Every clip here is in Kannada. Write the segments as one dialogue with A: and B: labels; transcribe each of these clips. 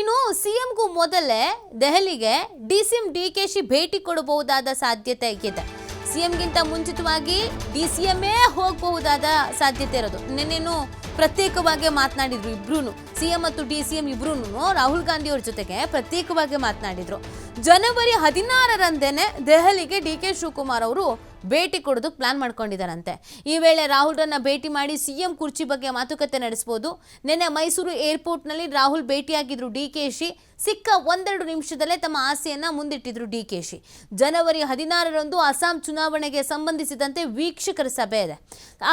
A: ಇನ್ನು ಸಿಎಂಗೂ ಮೊದಲೇ ದೆಹಲಿಗೆ D CM D K Shi ಭೇಟಿ ಕೊಡಬಹುದಾದ ಸಾಧ್ಯತೆ ಇದೆ. ಸಿಎಂಗಿಂತ ಮುಂಚಿತವಾಗಿ ಡಿ ಸಿ ಎಂೇ ಹೋಗಬಹುದಾದ ಸಾಧ್ಯತೆ ಇರೋದು. ನಿನ್ನೇನು ಪ್ರತ್ಯೇಕವಾಗಿ ಮಾತನಾಡಿದ್ರು ಇಬ್ರು ಸಿಎಂ ಮತ್ತು ಡಿ ಸಿ ಎಂ ಇಬ್ರು ರಾಹುಲ್ ಗಾಂಧಿ ಅವ್ರ ಜೊತೆಗೆ ಪ್ರತ್ಯೇಕವಾಗಿ ಮಾತನಾಡಿದ್ರು. ಜನವರಿ ಹದಿನಾರರಂದೇನೆ ದೆಹಲಿಗೆ ಡಿ ಕೆ ಶಿವಕುಮಾರ್ ಅವರು ಭೇಟಿ ಕೊಡೋದಕ್ಕೆ ಪ್ಲಾನ್ ಮಾಡ್ಕೊಂಡಿದ್ದಾರಂತೆ. ಈ ವೇಳೆ ರಾಹುಲ್ರನ್ನ ಭೇಟಿ ಮಾಡಿ ಸಿಎಂ ಕುರ್ಚಿ ಬಗ್ಗೆ ಮಾತುಕತೆ ನಡೆಸಬಹುದು ನಿನ್ನೆ ಮೈಸೂರು ಏರ್ಪೋರ್ಟ್ನಲ್ಲಿ ರಾಹುಲ್ ಭೇಟಿಯಾಗಿದ್ರು ಡಿ ಕೆ ಶಿ. ಸಿಕ್ಕ ಒಂದೆರಡು ನಿಮಿಷದಲ್ಲೇ ತಮ್ಮ ಆಸೆಯನ್ನ ಮುಂದಿಟ್ಟಿದ್ರು ಡಿ ಕೆ ಶಿ. ಜನವರಿ ಹದಿನಾರರಂದು ಅಸ್ಸಾಂ ಚುನಾವಣೆಗೆ ಸಂಬಂಧಿಸಿದಂತೆ ವೀಕ್ಷಕರ ಸಭೆ ಇದೆ.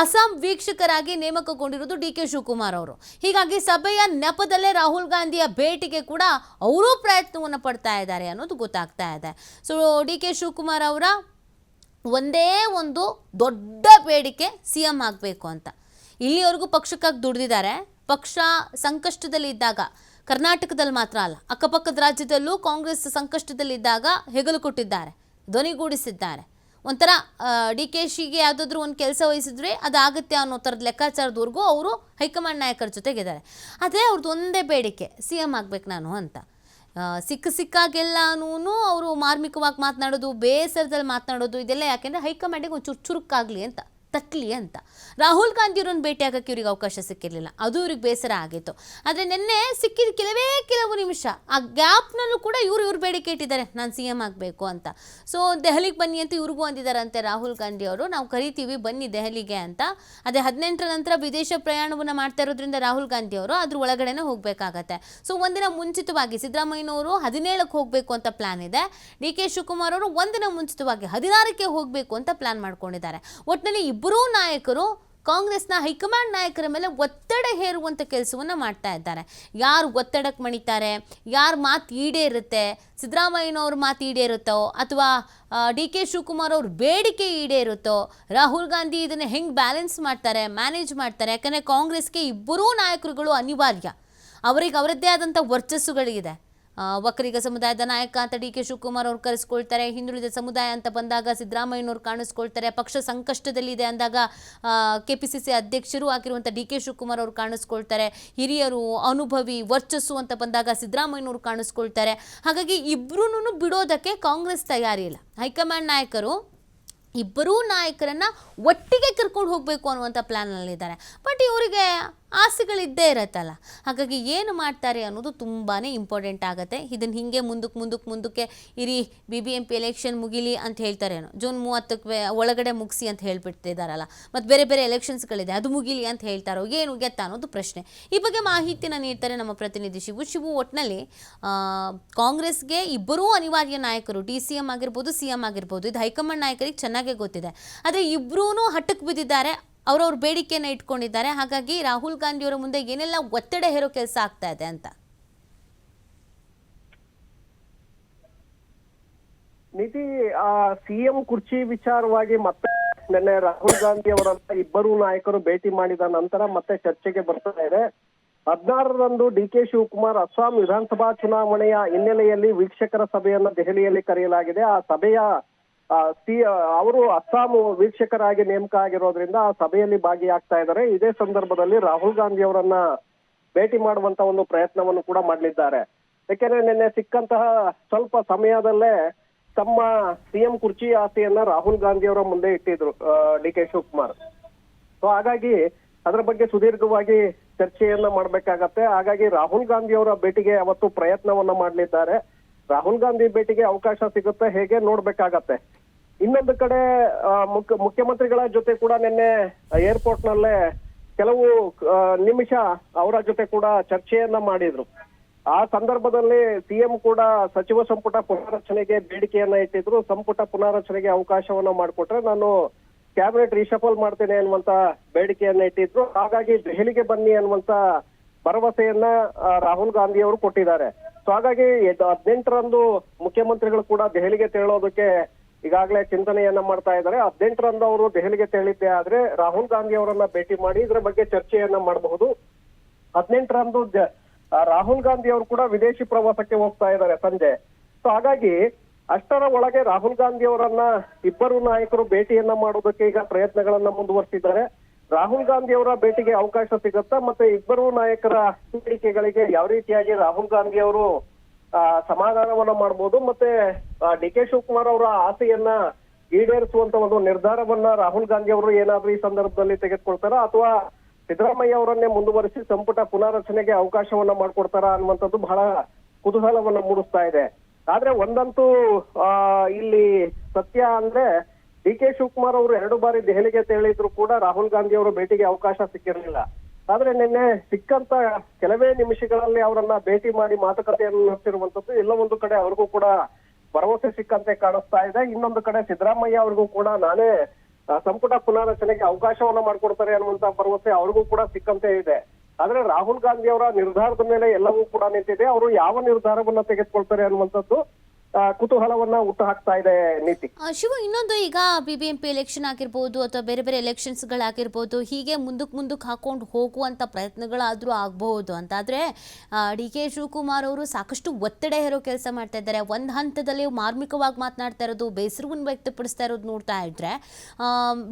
A: ಅಸ್ಸಾಂ ವೀಕ್ಷಕರಾಗಿ ನೇಮಕಗೊಂಡಿರುವುದು ಡಿ ಕೆ ಶಿವಕುಮಾರ್ ಅವರು. ಹೀಗಾಗಿ ಸಭೆಯ ನೆಪದಲ್ಲೇ ರಾಹುಲ್ ಗಾಂಧಿಯ ಭೇಟಿಗೆ ಕೂಡ ಅವರೂ ಪ್ರಯತ್ನವನ್ನು ಪಡ್ತಾ ಇದ್ದಾರೆ ಅನ್ನೋದು ಗೊತ್ತಾಗ್ತಾ ಇದೆ. ಸೊ ಡಿ ಕೆ ಶಿವಕುಮಾರ್ ಅವರ ಒಂದೇ ಒಂದು ದೊಡ್ಡ ಬೇಡಿಕೆ ಸಿ ಎಂ ಆಗಬೇಕು ಅಂತ. ಇಲ್ಲಿವರೆಗೂ ಪಕ್ಷಕ್ಕಾಗಿ ದುಡಿದಿದ್ದಾರೆ. ಪಕ್ಷ ಸಂಕಷ್ಟದಲ್ಲಿ ಇದ್ದಾಗ, ಕರ್ನಾಟಕದಲ್ಲಿ ಮಾತ್ರ ಅಲ್ಲ, ಅಕ್ಕಪಕ್ಕದ ರಾಜ್ಯದಲ್ಲೂ ಕಾಂಗ್ರೆಸ್ ಸಂಕಷ್ಟದಲ್ಲಿದ್ದಾಗ ಹೆಗಲು ಕೊಟ್ಟಿದ್ದಾರೆ ಧ್ವನಿಗೂಡಿಸಿದ್ದಾರೆ ಒಂಥರ ಡಿ ಕೆ ಶಿಗೆ ಯಾವುದಾದ್ರೂ ಒಂದು ಕೆಲಸ ವಹಿಸಿದ್ರೆ ಅದಾಗುತ್ತೆ ಅನ್ನೋ ಥರದ ಲೆಕ್ಕಾಚಾರದವರೆಗೂ ಅವರು ಹೈಕಮಾಂಡ್ ನಾಯಕರ ಜೊತೆಗಿದ್ದಾರೆ. ಆದರೆ ಅವ್ರದ್ದು ಒಂದೇ ಬೇಡಿಕೆ, ಸಿ ಎಂ ಆಗ್ಬೇಕು ನಾನು ಅಂತ. ಸಿಕ್ಕ ಸಿಕ್ಕಾಗೆಲ್ಲನೂ ಅವರು ಮಾರ್ಮಿಕವಾಗಿ ಮಾತನಾಡೋದು ಬೇಸರದಲ್ಲಿ ಮಾತನಾಡೋದು ಇದೆಲ್ಲ ಯಾಕೆಂದರೆ ಹೈಕಮಾಂಡಿಗೆ ಒಂದು ಚುರು ಚುರುಕಾಗಲಿ ಅಂತ. ತಟ್ಟಲಿ ಅಂತ. ರಾಹುಲ್ ಗಾಂಧಿ ಅವ್ರನ್ನ ಭೇಟಿ ಆಗೋಕ್ಕೆ ಇವ್ರಿಗೆ ಅವಕಾಶ ಸಿಕ್ಕಿರಲಿಲ್ಲ. ಅದು ಇವ್ರಿಗೆ ಬೇಸರ ಆಗಿತ್ತು. ಆದರೆ ನಿನ್ನೆ ಸಿಕ್ಕಿದ ಕೆಲವೇ ಕೆಲವು ನಿಮಿಷ, ಆ ಗ್ಯಾಪ್ನಲ್ಲೂ ಕೂಡ ಇವರು ಇವ್ರು ಬೇಡಿಕೆ ಇಟ್ಟಿದ್ದಾರೆ. ನಾನು ಸಿ ಎಂ ಆಗಬೇಕು ಅಂತ. ಸೊ ದೆಹಲಿಗೆ ಬನ್ನಿ ಅಂತ ಇವ್ರಿಗೂ ಅಂದಿದ್ದಾರಂತೆ ರಾಹುಲ್ ಗಾಂಧಿ ಅವರು ನಾವು ಕರಿತೀವಿ, ಬನ್ನಿ ದೆಹಲಿಗೆ ಅಂತ. ಅದೇ ಹದಿನೆಂಟರ ನಂತರ ವಿದೇಶ ಪ್ರಯಾಣವನ್ನು ಮಾಡ್ತಾ ಇರೋದ್ರಿಂದ ರಾಹುಲ್ ಗಾಂಧಿ ಅವರು ಅದ್ರ ಒಳಗಡೆನೇ ಹೋಗಬೇಕಾಗತ್ತೆ. ಸೊ ಒಂದಿನ ಮುಂಚಿತವಾಗಿ ಸಿದ್ದರಾಮಯ್ಯನವರು ಹದಿನೇಳಕ್ಕೆ ಹೋಗಬೇಕು ಅಂತ ಪ್ಲಾನ್ ಇದೆ. ಡಿ ಕೆ ಶಿವಕುಮಾರ್ ಅವರು ಒಂದಿನ ಮುಂಚಿತವಾಗಿ ಹದಿನಾರಕ್ಕೆ ಹೋಗಬೇಕು ಅಂತ ಪ್ಲಾನ್ ಮಾಡ್ಕೊಂಡಿದ್ದಾರೆ. ಒಟ್ಟಿನಲ್ಲಿ ಇಬ್ಬರೂ ನಾಯಕರು ಕಾಂಗ್ರೆಸ್ನ ಹೈಕಮಾಂಡ್ ನಾಯಕರ ಮೇಲೆ ಒತ್ತಡ ಹೇರುವಂಥ ಕೆಲಸವನ್ನು ಮಾಡ್ತಾ ಇದ್ದಾರೆ. ಯಾರು ಒತ್ತಡಕ್ಕೆ ಮಣಿತಾರೆ, ಯಾರ ಮಾತು ಈಡೇರುತ್ತೆ, ಸಿದ್ದರಾಮಯ್ಯನವ್ರ ಮಾತು ಈಡೇರುತ್ತೋ ಅಥವಾ ಡಿ ಕೆ ಶಿವಕುಮಾರ್ ಅವ್ರ ಬೇಡಿಕೆ ಈಡೇರುತ್ತೋ, ರಾಹುಲ್ ಗಾಂಧಿ ಇದನ್ನು ಹೆಂಗೆ ಬ್ಯಾಲೆನ್ಸ್ ಮಾಡ್ತಾರೆ, ಮ್ಯಾನೇಜ್ ಮಾಡ್ತಾರೆ, ಯಾಕಂದರೆ ಕಾಂಗ್ರೆಸ್ಗೆ ಇಬ್ಬರೂ ನಾಯಕರುಗಳು ಅನಿವಾರ್ಯ. ಅವರಿಗೆ ಅವರದ್ದೇ ಆದಂಥ ವರ್ಚಸ್ಸುಗಳಿದೆ. ಒಕ್ಕಲಿಗ ಸಮುದಾಯದ ನಾಯಕ ಅಂತ ಡಿ ಕೆ ಶಿವಕುಮಾರ್ ಅವ್ರು ಕರೆಸ್ಕೊಳ್ತಾರೆ. ಹಿಂದುಳಿದ ಸಮುದಾಯ ಅಂತ ಬಂದಾಗ ಸಿದ್ದರಾಮಯ್ಯನವ್ರು ಕಾಣಿಸ್ಕೊಳ್ತಾರೆ. ಪಕ್ಷ ಸಂಕಷ್ಟದಲ್ಲಿದೆ ಅಂದಾಗ ಕೆ ಪಿ ಸಿ ಸಿ ಅಧ್ಯಕ್ಷರು ಆಗಿರುವಂಥ ಡಿ ಕೆ ಶಿವಕುಮಾರ್ ಅವರು ಕಾಣಿಸ್ಕೊಳ್ತಾರೆ. ಹಿರಿಯರು, ಅನುಭವಿ, ವರ್ಚಸ್ಸು ಅಂತ ಬಂದಾಗ ಸಿದ್ದರಾಮಯ್ಯನವ್ರು ಕಾಣಿಸ್ಕೊಳ್ತಾರೆ. ಹಾಗಾಗಿ ಇಬ್ಬರೂ ಬಿಡೋದಕ್ಕೆ ಕಾಂಗ್ರೆಸ್ ತಯಾರಿ ಇಲ್ಲ. ಹೈಕಮಾಂಡ್ ನಾಯಕರು ಇಬ್ಬರೂ ನಾಯಕರನ್ನ ಒಟ್ಟಿಗೆ ಕರ್ಕೊಂಡು ಹೋಗಬೇಕು ಅನ್ನುವಂಥ ಪ್ಲ್ಯಾನಲ್ಲಿದ್ದಾರೆ ಬಟ್ ಇವರಿಗೆ ಆಸೆಗಳಿದ್ದೇ ಇರತ್ತಲ್ಲ. ಹಾಗಾಗಿ ಏನು ಮಾಡ್ತಾರೆ ಅನ್ನೋದು ತುಂಬಾ ಇಂಪಾರ್ಟೆಂಟ್ ಆಗುತ್ತೆ. ಇದನ್ನು ಹೀಗೆ ಮುಂದಕ್ಕೆ ಮುಂದಕ್ಕೆ ಮುಂದಕ್ಕೆ ಇರಿ B B M P election ಮುಗಿಲಿ ಅಂತ ಹೇಳ್ತಾರೇನೋ ಜೂನ್ ಮೂವತ್ತಕ್ಕೆ ಒಳಗಡೆ ಮುಗಿಸಿ ಅಂತ ಹೇಳ್ಬಿಡ್ತಿದ್ದಾರಲ್ಲ ಮತ್ತು ಬೇರೆ ಬೇರೆ ಎಲೆಕ್ಷನ್ಸ್ಗಳಿದೆ ಅದು ಮುಗಿಲಿ ಅಂತ ಹೇಳ್ತಾರೋ, ಏನು ಗೆತ್ತ ಅನ್ನೋದು ಪ್ರಶ್ನೆ. ಈ ಬಗ್ಗೆ ಮಾಹಿತಿನ ನೀಡ್ತಾರೆ ನಮ್ಮ ಪ್ರತಿನಿಧಿ ಶಿವು. ಶಿವು ಒಟ್ಟಿನಲ್ಲಿ ಕಾಂಗ್ರೆಸ್ಗೆ ಇಬ್ಬರೂ ಅನಿವಾರ್ಯ ನಾಯಕರು ಡಿ ಸಿ ಎಂ ಆಗಿರ್ಬೋದು ಸಿ ಎಂ ಆಗಿರ್ಬೋದು, ಇದು ಹೈಕಮಾಂಡ್ ನಾಯಕರಿಗೆ ಚೆನ್ನಾಗೇ ಗೊತ್ತಿದೆ. ಆದರೆ ಇಬ್ಬರೂ ಹಟ್ಟಕ್ಕೆ ಬಿದ್ದಿದ್ದಾರೆ. ಅವರವ್ರ ಬೇಡಿಕೆಯನ್ನು ಇಟ್ಕೊಂಡಿದ್ದಾರೆ. ಹಾಗಾಗಿ ರಾಹುಲ್ ಗಾಂಧಿಯವರ ಮುಂದೆ ಏನೆಲ್ಲ ಒತ್ತಡ ಹೇರೋ ಕೆಲಸ ಆಗ್ತಾ ಇದೆ ಅಂತ.
B: ನಿಧಿ, ಆ ಸಿಎಂ ಕುರ್ಚಿ ವಿಚಾರವಾಗಿ ಮತ್ತೆ ನಿನ್ನೆ ರಾಹುಲ್ ಗಾಂಧಿ ಅವರಂತ ಇಬ್ಬರು ನಾಯಕರು ಭೇಟಿ ಮಾಡಿದ ನಂತರ ಮತ್ತೆ ಚರ್ಚೆಗೆ ಬರ್ತಾ ಇದೆ. ಹದಿನಾರರಂದು ಡಿ ಕೆ ಶಿವಕುಮಾರ್ ಅಸ್ಸಾಂ ವಿಧಾನಸಭಾ ಚುನಾವಣೆಯ ಹಿನ್ನೆಲೆಯಲ್ಲಿ ವೀಕ್ಷಕರ ಸಭೆಯನ್ನು ದೆಹಲಿಯಲ್ಲಿ ಕರೆಯಲಾಗಿದೆ. ಆ ಸಭೆಯ ಅವರು ಅಸ್ಸಾಂ ವೀಕ್ಷಕರಾಗಿ ನೇಮಕ ಆಗಿರೋದ್ರಿಂದ ಆ ಸಭೆಯಲ್ಲಿ ಭಾಗಿಯಾಗ್ತಾ ಇದ್ದಾರೆ. ಇದೇ ಸಂದರ್ಭದಲ್ಲಿ ರಾಹುಲ್ ಗಾಂಧಿ ಅವರನ್ನ ಭೇಟಿ ಮಾಡುವಂತ ಒಂದು ಪ್ರಯತ್ನವನ್ನು ಕೂಡ ಮಾಡಲಿದ್ದಾರೆ. ಯಾಕೆಂದ್ರೆ ನಿನ್ನೆ ಸಿಕ್ಕಂತಹ ಸ್ವಲ್ಪ ಸಮಯದಲ್ಲೇ ತಮ್ಮ ಸಿಎಂ ಕುರ್ಚಿ ಆಸೆಯನ್ನ ರಾಹುಲ್ ಗಾಂಧಿ ಅವರ ಮುಂದೆ ಇಟ್ಟಿದ್ರು ಡಿ ಕೆ ಶಿವಕುಮಾರ್. ಸೊ ಹಾಗಾಗಿ ಅದರ ಬಗ್ಗೆ ಸುದೀರ್ಘವಾಗಿ ಚರ್ಚೆಯನ್ನ ಮಾಡ್ಬೇಕಾಗತ್ತೆ. ಹಾಗಾಗಿ ರಾಹುಲ್ ಗಾಂಧಿ ಅವರ ಭೇಟಿಗೆ ಅವತ್ತು ಪ್ರಯತ್ನವನ್ನ ಮಾಡಲಿದ್ದಾರೆ. ರಾಹುಲ್ ಗಾಂಧಿ ಭೇಟಿಗೆ ಅವಕಾಶ ಸಿಗುತ್ತೆ, ಹೇಗೆ ನೋಡ್ಬೇಕಾಗತ್ತೆ. ಇನ್ನೊಂದು ಕಡೆ ಮುಖ್ಯಮಂತ್ರಿಗಳ ಜೊತೆ ಕೂಡ ನಿನ್ನೆ ಏರ್ಪೋರ್ಟ್ ನಲ್ಲೇ ಕೆಲವು ನಿಮಿಷ ಅವರ ಜೊತೆ ಕೂಡ ಚರ್ಚೆಯನ್ನ ಮಾಡಿದ್ರು. ಆ ಸಂದರ್ಭದಲ್ಲಿ ಸಿಎಂ ಕೂಡ ಸಚಿವ ಸಂಪುಟ ಪುನಾರಚನೆಗೆ ಬೇಡಿಕೆಯನ್ನ ಇಟ್ಟಿದ್ರು. ಸಂಪುಟ ಪುನಾರಚನೆಗೆ ಅವಕಾಶವನ್ನ ಮಾಡಿಕೊಟ್ರೆ ನಾನು ಕ್ಯಾಬಿನೆಟ್ ರಿಶಫಲ್ ಮಾಡ್ತೇನೆ ಅನ್ನುವಂತ ಬೇಡಿಕೆಯನ್ನ ಇಟ್ಟಿದ್ರು. ಹಾಗಾಗಿ ದೆಹಲಿಗೆ ಬನ್ನಿ ಅನ್ನುವಂತ ಭರವಸೆಯನ್ನ ರಾಹುಲ್ ಗಾಂಧಿ ಅವರು ಕೊಟ್ಟಿದ್ದಾರೆ. ಸೊ ಹಾಗಾಗಿ ಹದಿನೆಂಟರಂದು ಮುಖ್ಯಮಂತ್ರಿಗಳು ಕೂಡ ದೆಹಲಿಗೆ ತೆರಳೋದಕ್ಕೆ ಈಗಾಗಲೇ ಚಿಂತನೆಯನ್ನ ಮಾಡ್ತಾ ಇದ್ದಾರೆ. ಹದಿನೆಂಟರಂದು ಅವರು ದೆಹಲಿಗೆ ತೆರಳಿದ್ದೆ ಆದ್ರೆ ರಾಹುಲ್ ಗಾಂಧಿ ಅವರನ್ನ ಭೇಟಿ ಮಾಡಿ ಇದರ ಬಗ್ಗೆ ಚರ್ಚೆಯನ್ನ ಮಾಡಬಹುದು. ಹದಿನೆಂಟರಂದು ರಾಹುಲ್ ಗಾಂಧಿ ಅವರು ಕೂಡ ವಿದೇಶಿ ಪ್ರವಾಸಕ್ಕೆ ಹೋಗ್ತಾ ಇದ್ದಾರೆ ಸಂಜೆ. ಸೊ ಹಾಗಾಗಿ ಅಷ್ಟರ ಒಳಗೆ ರಾಹುಲ್ ಗಾಂಧಿ ಅವರನ್ನ ಇಬ್ಬರು ನಾಯಕರು ಭೇಟಿಯನ್ನ ಮಾಡೋದಕ್ಕೆ ಈಗ ಪ್ರಯತ್ನಗಳನ್ನ ಮುಂದುವರಿಸಿದ್ದಾರೆ. ರಾಹುಲ್ ಗಾಂಧಿ ಅವರ ಭೇಟಿಗೆ ಅವಕಾಶ ಸಿಗುತ್ತಾ ಮತ್ತೆ ಇಬ್ಬರು ನಾಯಕರ ಬೇಡಿಕೆಗಳಿಗೆ ಯಾವ ರೀತಿಯಾಗಿ ರಾಹುಲ್ ಗಾಂಧಿ ಅವರು ಸಮಾಧಾನವನ್ನ ಮಾಡಬಹುದು ಮತ್ತೆ ಡಿ ಕೆ ಶಿವಕುಮಾರ್ ಅವರ ಆಸೆಯನ್ನ ಈಡೇರಿಸುವಂತ ಒಂದು ನಿರ್ಧಾರವನ್ನ ರಾಹುಲ್ ಗಾಂಧಿ ಅವರು ಏನಾದ್ರೂ ಈ ಸಂದರ್ಭದಲ್ಲಿ ತೆಗೆದುಕೊಳ್ತಾರಾ? ಅಥವಾ ಸಿದ್ದರಾಮಯ್ಯ ಅವರನ್ನೇ ಮುಂದುವರಿಸಿ ಸಂಪುಟ ಪುನಾರಚನೆಗೆ ಅವಕಾಶವನ್ನ ಮಾಡ್ಕೊಡ್ತಾರಾ ಅನ್ನುವಂಥದ್ದು ಬಹಳ ಕುತೂಹಲವನ್ನ ಮೂಡಿಸ್ತಾ ಇದೆ. ಆದ್ರೆ ಒಂದಂತೂ ಆ, ಇಲ್ಲಿ ಸತ್ಯ ಅಂದ್ರೆ ಡಿ ಕೆ ಶಿವಕುಮಾರ್ ಅವರು ಎರಡು ಬಾರಿ ದೆಹಲಿಗೆ ತೆರಳಿದ್ರು ಕೂಡ ರಾಹುಲ್ ಗಾಂಧಿ ಅವರು ಭೇಟಿಗೆ ಅವಕಾಶ ಸಿಕ್ಕಿರಲಿಲ್ಲ. ಆದ್ರೆ ನಿನ್ನೆ ಸಿಕ್ಕಂತ ಕೆಲವೇ ನಿಮಿಷಗಳಲ್ಲಿ ಅವರನ್ನ ಭೇಟಿ ಮಾಡಿ ಮಾತುಕತೆಯನ್ನು ನಡೆಸಿರುವಂತದ್ದು ಎಲ್ಲ ಒಂದು ಕಡೆ ಅವ್ರಿಗೂ ಕೂಡ ಭರವಸೆ ಸಿಕ್ಕಂತೆ ಕಾಣಿಸ್ತಾ ಇದೆ. ಇನ್ನೊಂದು ಕಡೆ ಸಿದ್ದರಾಮಯ್ಯ ಅವ್ರಿಗೂ ಕೂಡ ನಾನೇ ಸಂಪುಟ ಪುನಾರಚನೆಗೆ ಅವಕಾಶವನ್ನ ಮಾಡ್ಕೊಡ್ತಾರೆ ಅನ್ನುವಂತ ಭರವಸೆ ಅವ್ರಿಗೂ ಕೂಡ ಸಿಕ್ಕಂತೆ ಇದೆ. ಆದ್ರೆ ರಾಹುಲ್ ಗಾಂಧಿ ಅವರ ನಿರ್ಧಾರದ ಮೇಲೆ ಎಲ್ಲವೂ ಕೂಡ ನಿಂತಿದೆ. ಅವರು ಯಾವ ನಿರ್ಧಾರವನ್ನ ತೆಗೆದುಕೊಳ್ತಾರೆ ಅನ್ನುವಂಥದ್ದು ಕುತೂಹಲವನ್ನ ಹುಟ್ಟು ಹಾಕ್ತಾ ಇದೆ ನೀತಿ.
A: ಶಿವ, ಇನ್ನೊಂದು ಈಗ ಬಿಬಿಎಂಪಿ ಎಲೆಕ್ಷನ್ ಆಗಿರ್ಬೋದು ಅಥವಾ ಬೇರೆ ಬೇರೆ ಎಲೆಕ್ಷನ್ಸ್ ಗಳಾಗಿರ್ಬೋದು ಹೀಗೆ ಮುಂದಕ್ಕೆ ಮುಂದಕ್ಕೆ ಹಾಕೊಂಡು ಹೋಗುವಂತ ಪ್ರಯತ್ನಗಳಾದ್ರೂ ಆಗಬಹುದು ಅಂತ. ಆದ್ರೆ ಡಿ ಕೆ ಶಿವಕುಮಾರ್ ಅವರು ಸಾಕಷ್ಟು ಒತ್ತಡ ಹೇರೋ ಕೆಲಸ ಮಾಡ್ತಾ ಇದ್ದಾರೆ. ಒಂದ್ ಹಂತದಲ್ಲಿ ಮಾರ್ಮಿಕವಾಗಿ ಮಾತನಾಡ್ತಾ ಇರೋದು, ಬೇಸರವನ್ನು ವ್ಯಕ್ತಪಡಿಸ್ತಾ ಇರೋದು ನೋಡ್ತಾ ಇದ್ರೆ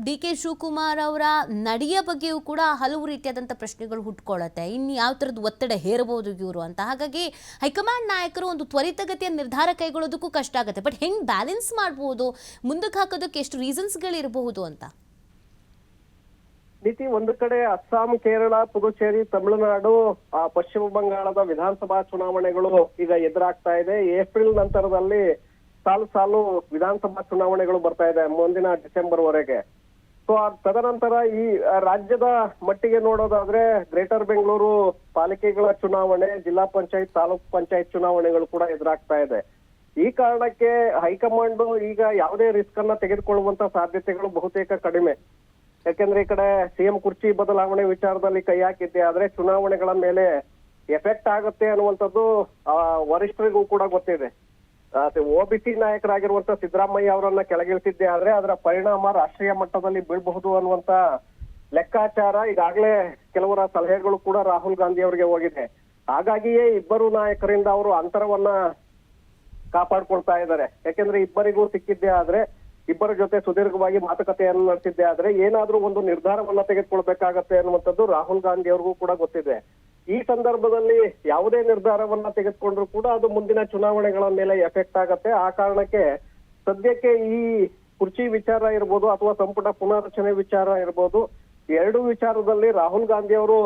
A: ಡಿ ಕೆ ಶಿವಕುಮಾರ್ ಅವರ ನಡೆಯ ಬಗ್ಗೆಯೂ ಕೂಡ ಹಲವು ರೀತಿಯಾದಂಥ ಪ್ರಶ್ನೆಗಳು ಹುಟ್ಕೊಳ್ಳುತ್ತೆ. ಇನ್ನು ಯಾವ ಥರದ ಒತ್ತಡ ಹೇರಬಹುದು ಇವರು ಅಂತ. ಹಾಗಾಗಿ ಹೈಕಮಾಂಡ್ ನಾಯಕರು ಒಂದು ತ್ವರಿತಗತಿಯ ನಿರ್ಧಾರ ಕೈಗೊಳ್ಳೋದಕ್ಕೂ ಕಷ್ಟ ಆಗುತ್ತೆ. ಬಟ್ ಹೆಂಗೆ ಬ್ಯಾಲೆನ್ಸ್ ಮಾಡ್ಬೋದು? ಮುಂದಕ್ಕೆ ಹಾಕೋದಕ್ಕೆ ಎಷ್ಟು ರೀಸನ್ಸ್ಗಳಿರಬಹುದು ಅಂತ?
B: ನೀತಿ, ಒಂದು ಕಡೆ ಅಸ್ಸಾಂ, ಕೇರಳ, ಪುದುಚೇರಿ, ತಮಿಳುನಾಡು ಪಶ್ಚಿಮ ಬಂಗಾಳದ ವಿಧಾನಸಭಾ ಚುನಾವಣೆಗಳು ಈಗ ಎದುರಾಗ್ತಾ ಇದೆ. ಏಪ್ರಿಲ್ ನಂತರದಲ್ಲಿ ಸಾಲು ಸಾಲು ವಿಧಾನಸಭಾ ಚುನಾವಣೆಗಳು ಬರ್ತಾ ಇದೆ ಮುಂದಿನ ಡಿಸೆಂಬರ್ ವರೆಗೆ ಸೊ ತದನಂತರ ಈ ರಾಜ್ಯದ ಮಟ್ಟಿಗೆ ನೋಡೋದಾದ್ರೆ ಗ್ರೇಟರ್ ಬೆಂಗಳೂರು ಪಾಲಿಕೆಗಳ ಚುನಾವಣೆ, ಜಿಲ್ಲಾ ಪಂಚಾಯತ್, ತಾಲೂಕ್ ಪಂಚಾಯತ್ ಚುನಾವಣೆಗಳು ಕೂಡ ಎದುರಾಗ್ತಾ ಇದೆ. ಈ ಕಾರಣಕ್ಕೆ ಹೈಕಮಾಂಡ್ ಈಗ ಯಾವುದೇ ರಿಸ್ಕ್ ಅನ್ನ ತೆಗೆದುಕೊಳ್ಳುವಂತ ಸಾಧ್ಯತೆಗಳು ಬಹುತೇಕ ಕಡಿಮೆ. ಯಾಕೆಂದ್ರೆ ಈ ಕಡೆ ಸಿಎಂ ಕುರ್ಚಿ ಬದಲಾವಣೆ ವಿಚಾರದಲ್ಲಿ ಕೈ ಹಾಕಿದ್ದೆ. ಆದ್ರೆ ಚುನಾವಣೆಗಳ ಮೇಲೆ ಎಫೆಕ್ಟ್ ಆಗುತ್ತೆ ಅನ್ನುವಂಥದ್ದು ವರಿಷ್ಠರಿಗೂ ಕೂಡ ಗೊತ್ತಿದೆ. ಒಬಿಸಿ ನಾಯಕರಾಗಿರುವಂತ ಸಿದ್ದರಾಮಯ್ಯ ಅವರನ್ನ ಕೆಳಗಿಳಿಸಿದ್ದೆ. ಆದ್ರೆ ಅದರ ಪರಿಣಾಮ ರಾಷ್ಟ್ರೀಯ ಮಟ್ಟದಲ್ಲಿ ಬೀಳಬಹುದು ಅನ್ನುವಂತ ಲೆಕ್ಕಾಚಾರ ಈಗಾಗಲೇ ಕೆಲವರ ಸಲಹೆಗಳು ಕೂಡ ರಾಹುಲ್ ಗಾಂಧಿ ಅವರಿಗೆ ಹೋಗಿದೆ. ಹಾಗಾಗಿಯೇ ಇಬ್ಬರು ನಾಯಕರಿಂದ ಅವರು ಅಂತರವನ್ನ ಕಾಪಾಡ್ಕೊಳ್ತಾ ಇದ್ದಾರೆ. ಯಾಕೆಂದ್ರೆ ಇಬ್ಬರಿಗೂ ಸಿಕ್ಕಿದ್ದೇ ಆದ್ರೆ, ಇಬ್ಬರ ಜೊತೆ ಸುದೀರ್ಘವಾಗಿ ಮಾತುಕತೆಯನ್ನು ನಡೆಸಿದ್ದೆ ಆದ್ರೆ, ಏನಾದ್ರೂ ಒಂದು ನಿರ್ಧಾರವನ್ನ ತೆಗೆದುಕೊಳ್ಬೇಕಾಗತ್ತೆ ಅನ್ನುವಂಥದ್ದು ರಾಹುಲ್ ಗಾಂಧಿ ಅವ್ರಿಗೂ ಕೂಡ ಗೊತ್ತಿದೆ. ಈ ಸಂದರ್ಭದಲ್ಲಿ ಯಾವುದೇ ನಿರ್ಧಾರವನ್ನ ತೆಗೆದುಕೊಂಡ್ರು ಕೂಡ ಅದು ಮುಂದಿನ ಚುನಾವಣೆಗಳ ಮೇಲೆ ಎಫೆಕ್ಟ್ ಆಗತ್ತೆ. ಆ ಕಾರಣಕ್ಕೆ ಸದ್ಯಕ್ಕೆ ಈ ಕುರ್ಚಿ ವಿಚಾರ ಇರ್ಬೋದು ಅಥವಾ ಸಂಪುಟ ಪುನಾರಚನೆ ವಿಚಾರ ಇರ್ಬೋದು, ಎರಡು ವಿಚಾರದಲ್ಲಿ ರಾಹುಲ್ ಗಾಂಧಿ ಅವರು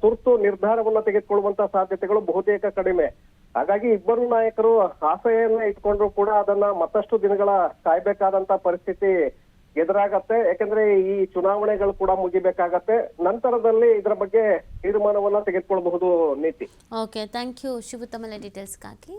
B: ತುರ್ತು ನಿರ್ಧಾರವನ್ನ ತೆಗೆದುಕೊಳ್ಳುವಂತ ಸಾಧ್ಯತೆಗಳು ಬಹುತೇಕ ಕಡಿಮೆ. ಹಾಗಾಗಿ ಇಬ್ಬರು ನಾಯಕರು ಆಸೆಯನ್ನ ಇಟ್ಕೊಂಡ್ರು ಕೂಡ ಅದನ್ನ ಮತ್ತಷ್ಟು ದಿನಗಳ ಕಾಯ್ಬೇಕಾದಂತ ಪರಿಸ್ಥಿತಿ ಎದುರಾಗತ್ತೆ. ಯಾಕಂದ್ರೆ ಈ ಚುನಾವಣೆಗಳು ಕೂಡ ಮುಗಿಬೇಕಾಗತ್ತೆ. ನಂತರದಲ್ಲಿ ಇದರ ಬಗ್ಗೆ ತೀರ್ಮಾನವನ್ನ ತೆಗೆದುಕೊಳ್ಳಬಹುದು ನೀತಿ.
A: Okay thank you Shivu details ಡೀಟೇಲ್ಸ್ಗಾಗಿ